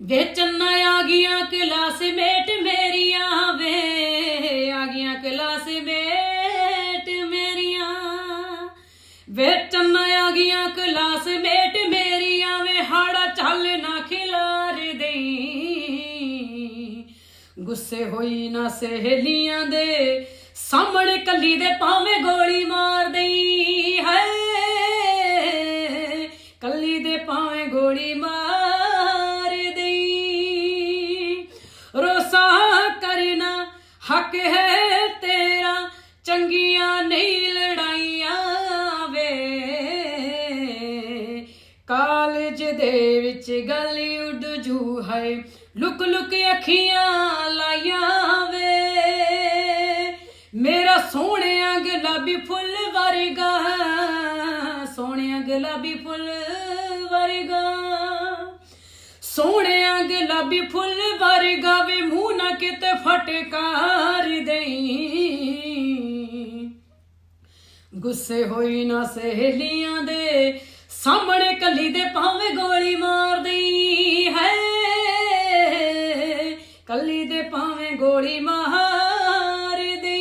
ਵੇਚਣ ਆ ਗਈਆਂ ਕਲਾਸਮੇਟ ਮੇਰੀਆਂ ਵੇ ਆ ਗਈਆਂ ਕਲਾਸਮੇਟ ਮੇਰੀਆਂ। ਵੇਚਣ ਆ ਗਈਆਂ ਕਲਾਸਮੇਟ ਮੇਰੀਆਂ ਵੇ, ਹਾੜਾ ਚੱਲ ਨਾ ਖਿਲਾਰ ਦੇਈ। ਗੁੱਸੇ ਹੋਈ ਨਾ ਸਹੇਲੀਆਂ ਦੇ, ਸਾਹਮਣੇ ਕੱਲੀ ਦੇ ਭਾਵੇਂ ਗੋਲੀ ਮਾਰ ਦੇਈ। ਹੱਕ ਹੈ ਤੇਰਾ, ਚੰਗੀਆਂ ਨਹੀਂ ਲੜਾਈਆਂ ਵੇ। ਕਾਲਜ ਦੇ ਵਿੱਚ ਗੱਲ ਉੱਡ ਜੂ ਹੈ ਲੁਕ ਲੁਕ ਅੱਖੀਆਂ ਲਾਈਆਂ ਵੇ। ਮੇਰਾ ਸੋਹਣਿਆ ਗੁਲਾਬੀ ਫੁੱਲ ਵਰਗਾ, ਸੋਹਣਿਆ ਗੁਲਾਬੀ ਫੁੱਲ ਵਰਗਾ। ਸੋਹਣਿਆ ਗੁਲਾਬੀ ਫੁੱਲ ਵਰਗਾ ਵੇ, ਮੂੰਹ ਗੁੱਸੇ ਹੋਈ ਨਾ ਸਹੇਲੀਆਂ ਦੇ ਸਾਹਮਣੇ ਕੱਲੀ ਦੇ ਭਾਵੇਂ ਗੋਲੀ ਮਾਰਦੀ ਹੈ। ਕੱਲੀ ਦੇ ਭਾਵੇਂ ਗੋਲੀ ਮਾਰਦੀ।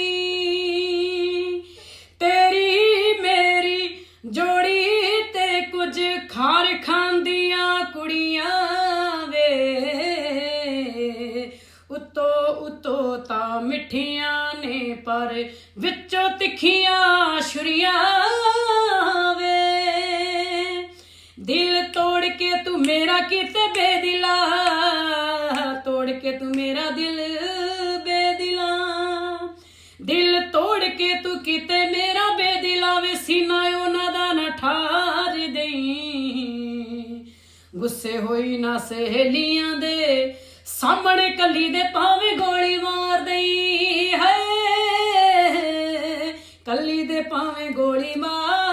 ਤੇਰੀ ਮੇਰੀ ਜੋੜੀ ਤੇ ਕੁਝ ਖਾਰ ਖਾਂਦੀਆਂ ਕੁੜੀਆਂ ਵੇ। ਉਤੋ ਉਤੋ ਤਾਂ ਮਿੱਠੀਆਂ ਪਰ ਵਿੱਚੋਂ ਤਿੱਖੀਆਂ ਛੁਰੀਆਂ ਵੇ। ਦਿਲ ਤੋੜ ਕੇ ਤੂੰ ਮੇਰਾ ਕਿਤੇ ਬੇਦਿਲਾ, ਤੋੜ ਕੇ ਤੂੰ ਮੇਰਾ ਦਿਲ ਬੇਦਿਲਾ। ਦਿਲ ਤੋੜ ਕੇ ਤੂੰ ਕਿਤੇ ਮੇਰਾ ਬੇਦਿਲਾ ਵੇ, ਸੀਨਾ ਉਹਨਾਂ ਦਾ ਨਾ ਠਾਰ ਦੇਈ। ਗੁੱਸੇ ਹੋਈ ਨਾ ਸਹੇਲੀਆਂ ਦੇ ਸਾਹਮਣੇ ਕੱਲੀ ਦੇ ਭਾਵੇਂ ਗੋਲੀ ਮਾਰ ਦੇਈ। ਦੇ ਭਾਵੇਂ ਗੋਲੀ ਮਾਰ।